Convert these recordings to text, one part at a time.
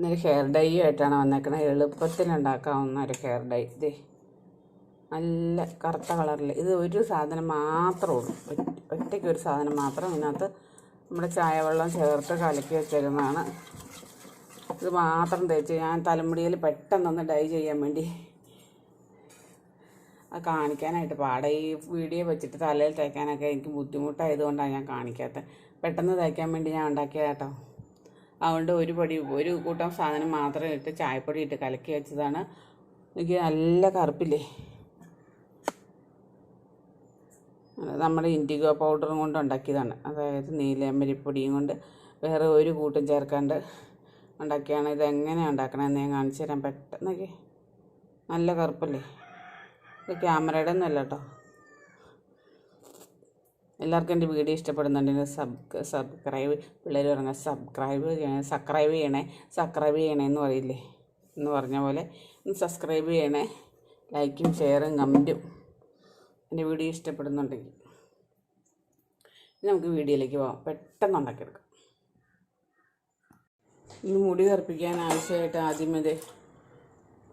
ഇന്നൊരു hair dye ആയിട്ടാണ് വന്നേക്കുന്നത് എളുപ്പത്തിൽ ഉണ്ടാക്കാവുന്ന ഒരു ഹെയർ ഡൈ ഇതേ നല്ല കറുത്ത കളറിൽ ഇത് ഒരു സാധനം മാത്രമേ ഉള്ളൂ. ഒറ്റയ്ക്ക് ഒരു സാധനം മാത്രം ഇതിനകത്ത് നമ്മുടെ ചായവെള്ളം ചേർത്ത് കലക്കി വെച്ചിരുന്നതാണ് ഇത് മാത്രം തേച്ച് ഞാൻ തലമുടിയിൽ പെട്ടെന്നൊന്ന് ഡൈ ചെയ്യാൻ വേണ്ടി അത് കാണിക്കാനായിട്ട് പാടെ. ഈ വീഡിയോ വെച്ചിട്ട് തലയിൽ തേക്കാനൊക്കെ എനിക്ക് ബുദ്ധിമുട്ടായതുകൊണ്ടാണ് ഞാൻ കാണിക്കാത്തത്. പെട്ടെന്ന് തേക്കാൻ വേണ്ടി ഞാൻ ഉണ്ടാക്കിയത് കേട്ടോ അതുകൊണ്ട് ഒരു പൊടി ഒരു കൂട്ടം സാധനം മാത്രം ഇട്ട് ചായപ്പൊടി ഇട്ട് കലക്കി വെച്ചതാണ്. എനിക്ക് നല്ല കറുപ്പില്ലേ? നമ്മുടെ ഇൻഡിഗോ പൗഡറും കൊണ്ട് ഉണ്ടാക്കിയതാണ്. അതായത് നീലമ്പരിപ്പൊടിയും കൊണ്ട് വേറെ ഒരു കൂട്ടും ചേർക്കാണ്ട് ഉണ്ടാക്കിയാണ്. ഇത് എങ്ങനെയാണ് ഉണ്ടാക്കണമെന്ന് ഞാൻ കാണിച്ചു തരാം പെട്ടെന്നൊക്കെ. നല്ല കറുപ്പല്ലേ? ഇത് ക്യാമറയുടെ ഒന്നും അല്ല കേട്ടോ. എല്ലാവർക്കും എന്റെ വീഡിയോ ഇഷ്ടപ്പെടുന്നുണ്ടെങ്കിൽ സബ് സബ്സ്ക്രൈബ് പിള്ളേർ പറഞ്ഞ സബ്സ്ക്രൈബ് ചെയ്യണേ സബ്സ്ക്രൈബ് ചെയ്യണേ സബ്സ്ക്രൈബ് ചെയ്യണേ എന്ന് പറയില്ലേ? എന്ന് പറഞ്ഞ പോലെ ഒന്ന് സബ്സ്ക്രൈബ് ചെയ്യണേ ലൈക്കും ഷെയറും കമന്റും എന്റെ വീഡിയോ ഇഷ്ടപ്പെടുന്നുണ്ടെങ്കിൽ നമുക്ക് വീഡിയോയിലേക്ക് പോകാം പെട്ടെന്ന് ഉണ്ടാക്കിയെടുക്കാം. ഇനി മുടി കറുപ്പിക്കാൻ ആവശ്യമായിട്ട് ആദ്യമത്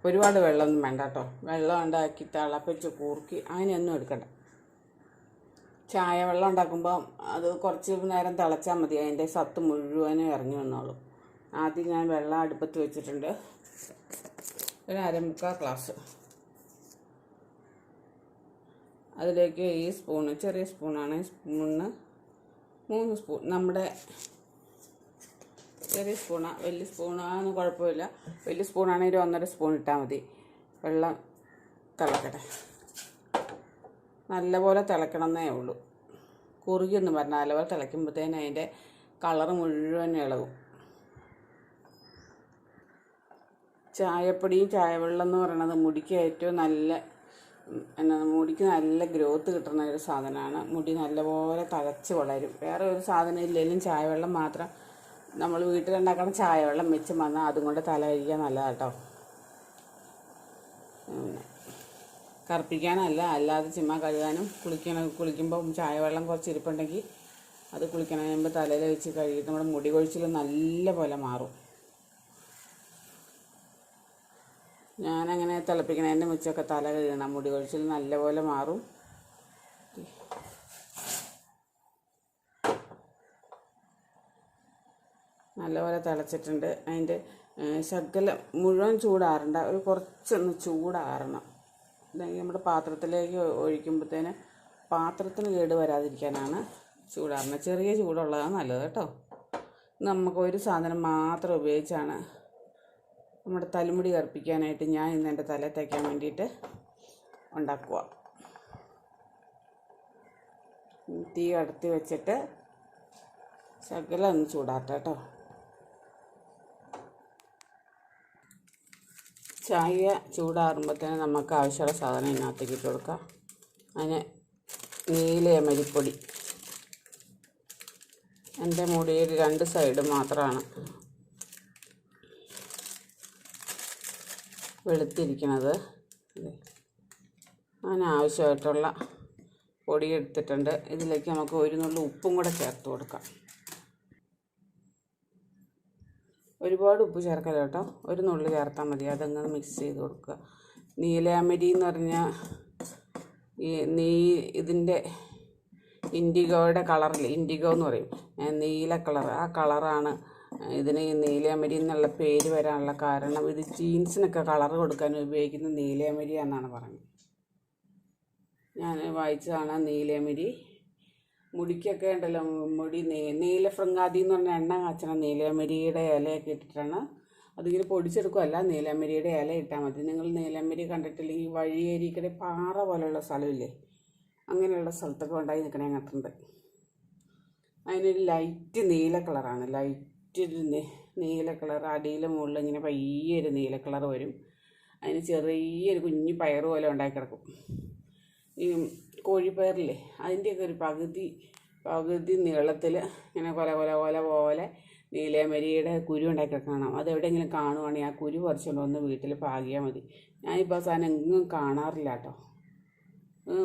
ഒരുപാട് വെള്ളമൊന്നും വേണ്ട കേട്ടോ. വെള്ളം ഉണ്ടാക്കി തിളപ്പിച്ച് കൂർക്കി അങ്ങനെയൊന്നും എടുക്കണ്ട. ചായ വെള്ളം ഉണ്ടാക്കുമ്പോൾ അത് കുറച്ച് നേരം തിളച്ചാൽ മതി. അതിന്റെ സത്ത് മുഴുവനും ഇറങ്ങി വന്നോളും. ആദ്യം ഞാൻ വെള്ളം അടുപ്പത്ത് വെച്ചിട്ടുണ്ട്. ഒരു അരമുക്കാൽ ഗ്ലാസ്. അതിലേക്ക് ഈ സ്പൂണ് ചെറിയ സ്പൂണാണ്. സ്പൂണിന് മൂന്ന് സ്പൂൺ നമ്മുടെ ചെറിയ സ്പൂണാണ് വലിയ സ്പൂണാണെന്ന് കുഴപ്പമില്ല. വലിയ സ്പൂണാണെങ്കിൽ ഒന്നര സ്പൂൺ ഇട്ടാൽ മതി. വെള്ളം തിളക്കട്ടെ. നല്ലപോലെ തിളക്കണമെന്നേ ഉള്ളൂ. പറഞ്ഞാൽ നല്ലപോലെ തിളയ്ക്കുമ്പോഴത്തേന് അതിന്റെ കളർ മുഴുവൻ ഇളകും ചായപ്പൊടിയും ചായവെള്ളം എന്ന് പറയുന്നത് മുടിക്ക് ഏറ്റവും നല്ല എന്നാ മുടിക്ക് നല്ല ഗ്രോത്ത് കിട്ടുന്ന ഒരു സാധനമാണ്. മുടി നല്ലപോലെ തഴച്ച് വളരും. വേറെ ഒരു സാധനം ഇല്ലെങ്കിലും ചായവെള്ളം മാത്രം നമ്മൾ വീട്ടിലുണ്ടാക്കുന്ന ചായവെള്ളം വെച്ച് വന്നാൽ അതും കൊണ്ട് തല കഴിക്കാൻ നല്ലതാണ് കേട്ടോ പിന്നെ കറുപ്പിക്കാനല്ല അല്ലാതെ ചുമ്മാ കഴുകാനും കുളിക്കണം കുളിക്കുമ്പോൾ ചായവെള്ളം കുറച്ച് ഇരിപ്പുണ്ടെങ്കിൽ അത് കുളിക്കണതിന് മുമ്പ് തലയിൽ വെച്ച് കഴുകിയിട്ട് നമ്മുടെ മുടി കൊഴിച്ചിൽ നല്ല പോലെ മാറും. ഞാനങ്ങനെ തിളപ്പിക്കണതിന്റെ മുച്ചൊക്കെ തല കഴുകണം. മുടി കൊഴിച്ചിൽ നല്ലപോലെ മാറും. നല്ലപോലെ തിളച്ചിട്ടുണ്ട്. അതിന്റെ ശകലം മുഴുവൻ ചൂടാറണ്ട. ഒരു കുറച്ചൊന്ന് ചൂടാറണം. നമ്മുടെ പാത്രത്തിലേക്ക് ഒഴിക്കുമ്പോഴത്തേന് പാത്രത്തിന് കേട് വരാതിരിക്കാനാണ് ചൂടാറുന്നത്. ചെറിയ ചൂടുള്ളതാണ് നല്ലത് കേട്ടോ. നമുക്ക് ഒരു സാധനം മാത്രം ഉപയോഗിച്ചാണ് നമ്മുടെ തലമുടി കറുപ്പിക്കാനായിട്ട് ഞാൻ ഇന്ന് എന്റെ തല തേക്കാൻ വേണ്ടിയിട്ട് ഉണ്ടാക്കുക. തീ അടുത്ത് വെച്ചിട്ട് ശകലം ഒന്ന് ചൂടാട്ടെ കേട്ടോ. ചായ ചൂടാറുമ്പോഴത്തേന് നമുക്ക് ആവശ്യമുള്ള സാധനം ഇതിനകത്തേക്ക് ഇട്ട് കൊടുക്കാം അതിന് നീല അമരിപ്പൊടി എന്റെ മുടിയിൽ രണ്ട് സൈഡ് മാത്രമാണ് വെളുത്തിരിക്കുന്നത്. അതിനാവശ്യമായിട്ടുള്ള പൊടി എടുത്തിട്ടുണ്ട്. ഇതിലേക്ക് നമുക്ക് ഒരു നുള്ളു ഉപ്പും കൂടെ ചേർത്ത് കൊടുക്കാം. ഒരുപാട് ഉപ്പ് ചേർക്കല കേട്ടോ. ഒരു നുള്ളി ചേർത്താൽ മതി. അതങ്ങനെ മിക്സ് ചെയ്ത് കൊടുക്കുക. നീലാമരി എന്ന് പറഞ്ഞാൽ ഈ നീ ഇതിന്റെ ഇൻഡിഗോയുടെ കളറിൽ ഇൻഡിഗോ എന്ന് പറയും. നീല കളർ ആ കളറാണ് ഇതിന് നീലയമരി എന്നുള്ള പേര് വരാനുള്ള കാരണം. ഇത് ജീൻസിനൊക്കെ കളർ കൊടുക്കാൻ ഉപയോഗിക്കുന്ന നീലയമരി എന്നാണ് പറഞ്ഞത് ഞാൻ വായിച്ചതാണ് നീലയമരി മുടിക്കൊക്കെ ഉണ്ടല്ലോ മുടി നീല ഫൃങ്ങാതി എന്ന് പറഞ്ഞ എണ്ണ കാച്ചണ നീലമരിയുടെ ഇലയൊക്കെ ഇട്ടിട്ടാണ്. അതിങ്ങനെ പൊടിച്ചെടുക്കുമല്ല നീലമരിയുടെ ഇല ഇട്ടാൽ മതി. നിങ്ങൾ നീലമരി കണ്ടിട്ടില്ലെങ്കിൽ വഴിയേരിക്കടെ പാറ പോലെയുള്ള സ്ഥലമില്ലേ? അങ്ങനെയുള്ള സ്ഥലത്തൊക്കെ ഉണ്ടായി നിൽക്കണേ കണ്ടിട്ടുണ്ട്. അതിനൊരു ലൈറ്റ് നീല കളറാണ്. ലൈറ്റ് നീല കളർ. അടിയിലെ മുകളിൽ ഇങ്ങനെ പയ്യെ നീല കളർ വരും. അതിന് ചെറിയൊരു കുഞ്ഞു പയർ പോലെ ഉണ്ടാക്കി കിടക്കും. ഈ കോഴിപ്പയറില്ലേ അതിന്റെയൊക്കെ ഒരു പകുതി പകുതി നീളത്തിൽ ഇങ്ങനെ കൊല കൊല കൊല പോലെ നീലമരിയുടെ കുരു ഉണ്ടാക്കി കാണാം. അത് എവിടെയെങ്കിലും കാണുവാണെങ്കിൽ ആ കുരു പറിച്ചുകൊണ്ട് ഒന്ന് വീട്ടിൽ പാകിയാൽ മതി. ഞാനിപ്പോൾ സാധനം എങ്ങും കാണാറില്ല കേട്ടോ.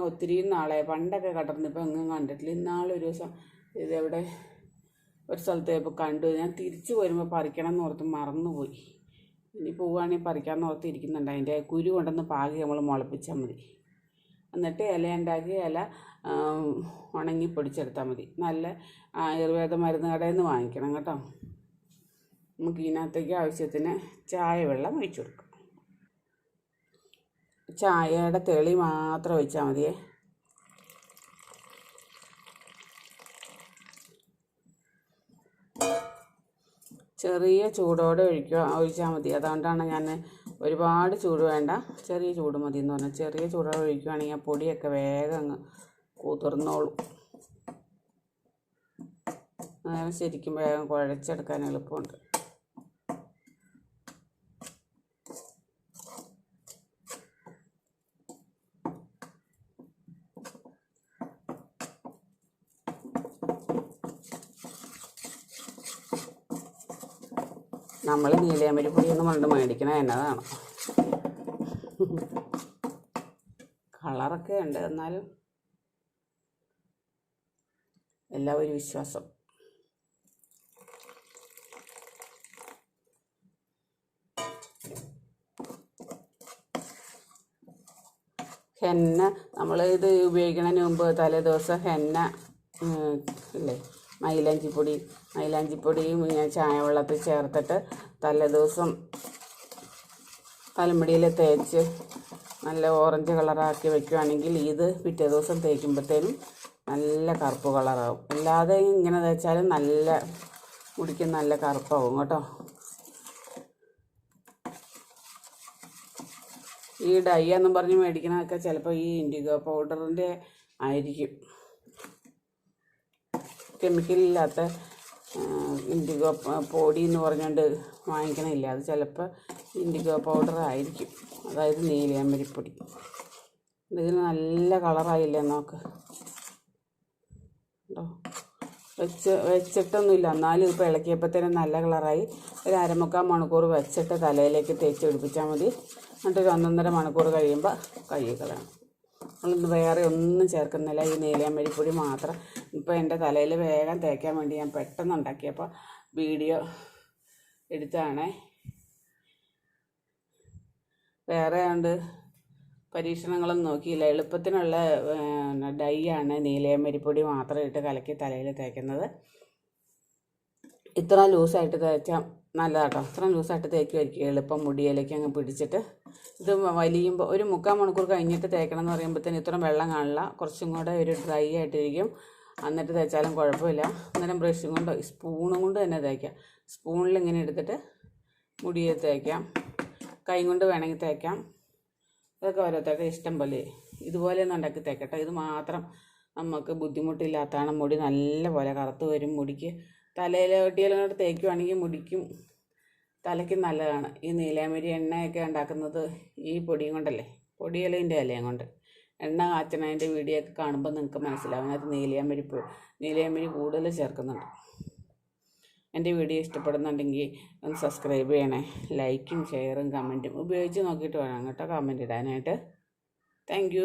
ഒത്തിരി നാളെ പണ്ടൊക്കെ കണ്ടിരുന്നു ഇപ്പം എങ്ങും കണ്ടിട്ടില്ല. ഇന്നാളൊരു ദിവസം ഇതെവിടെ ഒരു സ്ഥലത്ത് ഇപ്പോൾ കണ്ടു. ഞാൻ തിരിച്ചു വരുമ്പോൾ പറിക്കണം എന്ന് ഓർത്ത് മറന്നുപോയി. ഇനി പോവുകയാണെങ്കിൽ പറിക്കാമെന്ന് ഓർത്ത് ഇരിക്കുന്നുണ്ട് അതിന്റെ കുരു കൊണ്ടൊന്ന് പാകി നമ്മൾ മുളപ്പിച്ചാൽ മതി. എന്നിട്ട് ഇല ഉണ്ടാക്കി ഇല ഉണങ്ങി പൊടിച്ചെടുത്താൽ മതി. നല്ല ആയുർവേദ മരുന്ന് കടയിൽ നിന്ന് വാങ്ങിക്കണം കേട്ടോ. നമുക്ക് ഇതിനകത്തേക്ക് ആവശ്യത്തിന് ചായ വെള്ളം ഒഴിച്ചു കൊടുക്കാം. ചായയുടെ തെളി മാത്രം ഒഴിച്ചാൽ മതിയേ. ചെറിയ ചൂടോടെ ഒഴിക്കുക ഒഴിച്ചാൽ മതി. അതുകൊണ്ടാണ് ഞാൻ ഒരുപാട് ചൂട് വേണ്ട. ചെറിയ ചൂട് മതി എന്ന് പറഞ്ഞാൽ ചെറിയ ചൂടോടെ ഒഴിക്കുകയാണെങ്കിൽ ആ പൊടിയൊക്കെ വേഗം അങ്ങ് കുതിർന്നോളും. അങ്ങനെ ശരിക്കും വേഗം കുഴച്ചെടുക്കാൻ എളുപ്പമുണ്ട്. നമ്മൾ നീലയമരി ഒന്ന് മണ്ട് മേടിക്കണത് എന്നതാണ്. കളറൊക്കെ ഉണ്ട് എന്നാലും എല്ലാം ഒരു വിശ്വാസം. ഹെന്ന നമ്മൾ ഇത് ഉപയോഗിക്കുന്നതിന് മുമ്പ് തലേ ദിവസം ഹെന്ന അല്ലേ മൈലാഞ്ചിപ്പൊടി മൈലാഞ്ചിപ്പൊടിയും ഞാൻ ചായ വെള്ളത്തിൽ ചേർത്തിട്ട് തലേദിവസം തലമുടിയിൽ തേച്ച് നല്ല ഓറഞ്ച് കളറാക്കി വെക്കുകയാണെങ്കിൽ ഇത് പിറ്റേ ദിവസം തേക്കുമ്പോഴത്തേനും നല്ല കറുപ്പ് കളറാവും. അല്ലാതെ ഇങ്ങനെ തേച്ചാലും നല്ല മുടിക്ക് നല്ല കറുപ്പാവും കേട്ടോ. ഈ ഡൈ എന്നും പറഞ്ഞ് മേടിക്കണതൊക്കെ ചിലപ്പോൾ ഈ ഇൻഡിഗോ പൗഡറിന്റെ ആയിരിക്കും. കെമിക്കലില്ലാത്ത ഇൻഡിഗോ പൊടി എന്ന് പറഞ്ഞുകൊണ്ട് വാങ്ങിക്കണമില്ല അത് ചിലപ്പോൾ ഇൻഡിഗോ പൗഡർ ആയിരിക്കും. അതായത് നീലയാമ്പരിപ്പൊടി. ഇതിന് നല്ല കളറായില്ലേ നോക്ക്. കേട്ടോ വെച്ച് വെച്ചിട്ടൊന്നുമില്ല. എന്നാലും ഇപ്പോൾ ഇളക്കിയപ്പോഴത്തേനും നല്ല കളറായി. ഒരു അരമുക്കാൽ മണിക്കൂർ വെച്ചിട്ട് തലയിലേക്ക് തേച്ച് പിടിപ്പിച്ചാൽ മതി. എന്നിട്ട് ഒരു ഒന്നൊന്നര മണിക്കൂർ കഴിയുമ്പോൾ കഴുകി നമ്മളിന്ന് വേറെ ഒന്നും ചേർക്കുന്നില്ല. ഈ നീലയമ്പരിപ്പൊടി മാത്രം. ഇപ്പോൾ എന്റെ തലയിൽ വേഗം തേക്കാൻ വേണ്ടി ഞാൻ പെട്ടെന്ന് ഉണ്ടാക്കിയപ്പോൾ വീഡിയോ എടുത്താണേ വേറെ ഉണ്ട് പരീക്ഷണങ്ങളൊന്നും നോക്കിയില്ല. എളുപ്പത്തിനുള്ള ഡൈ ആണ് നീലയമരിപ്പൊടി മാത്രം ഇട്ട് കലക്കി തലയിൽ തേക്കുന്നത്. ഇത്ര ലൂസായിട്ട് തേച്ചാൽ നല്ലതാട്ടോ. ഇത്രയും ദിവസമായിട്ട് തേക്കുമായിരിക്കും എളുപ്പം മുടിയിലേക്ക് അങ്ങ് പിടിച്ചിട്ട്. ഇത് വലിയുമ്പോൾ ഒരു മുക്കാൽ മണിക്കൂർ കഴിഞ്ഞിട്ട് തേക്കണം എന്ന് പറയുമ്പോഴത്തേന് ഇത്രയും വെള്ളം കാണില്ല. കുറച്ചും കൂടെ ഒരു ഡ്രൈ ആയിട്ടിരിക്കും. എന്നിട്ട് തേച്ചാലും കുഴപ്പമില്ല. അന്നേരം ബ്രഷും കൊണ്ടോ സ്പൂണും കൊണ്ട് തന്നെ തേക്കാം. സ്പൂണിൽ ഇങ്ങനെ എടുത്തിട്ട് മുടിയിൽ തേക്കാം. കൈ കൊണ്ട് വേണമെങ്കിൽ തേക്കാം. അതൊക്കെ ഓരോരുത്തരുടെ ഇഷ്ടം പോലെ. ഇതുപോലെ ഒന്ന് ഉണ്ടാക്കി തേക്കട്ടെ. ഇത് മാത്രം നമുക്ക് ബുദ്ധിമുട്ടില്ലാത്തതാണ്. മുടി നല്ല പോലെ കറുത്ത് വരും. മുടിക്ക് തലയിൽ വെട്ടിയെല്ലാം കൂടെ തേക്കുവാണെങ്കിൽ മുടിക്കും. തലയ്ക്ക് നല്ലതാണ്. ഈ നീലാമരി എണ്ണയൊക്കെ ഉണ്ടാക്കുന്നത് ഈ പൊടിയും കൊണ്ടല്ലേ? പൊടിയിലേന്റെ ഇലയും കൊണ്ട്. എണ്ണ കാച്ചണതിന്റെ വീഡിയോ ഒക്കെ കാണുമ്പോൾ നിങ്ങൾക്ക് മനസ്സിലാവും. അതിനകത്ത് നീലയാമരി നീലയാമരി കൂടുതൽ ചേർക്കുന്നുണ്ട്. എന്റെ വീഡിയോ ഇഷ്ടപ്പെടുന്നുണ്ടെങ്കിൽ ഒന്ന് സബ്സ്ക്രൈബ് ചെയ്യണേ. ലൈക്കും ഷെയറും കമന്റും ഉപയോഗിച്ച് നോക്കിയിട്ട് വേണം കേട്ടോ കമന്റ് ഇടാനായിട്ട്. താങ്ക്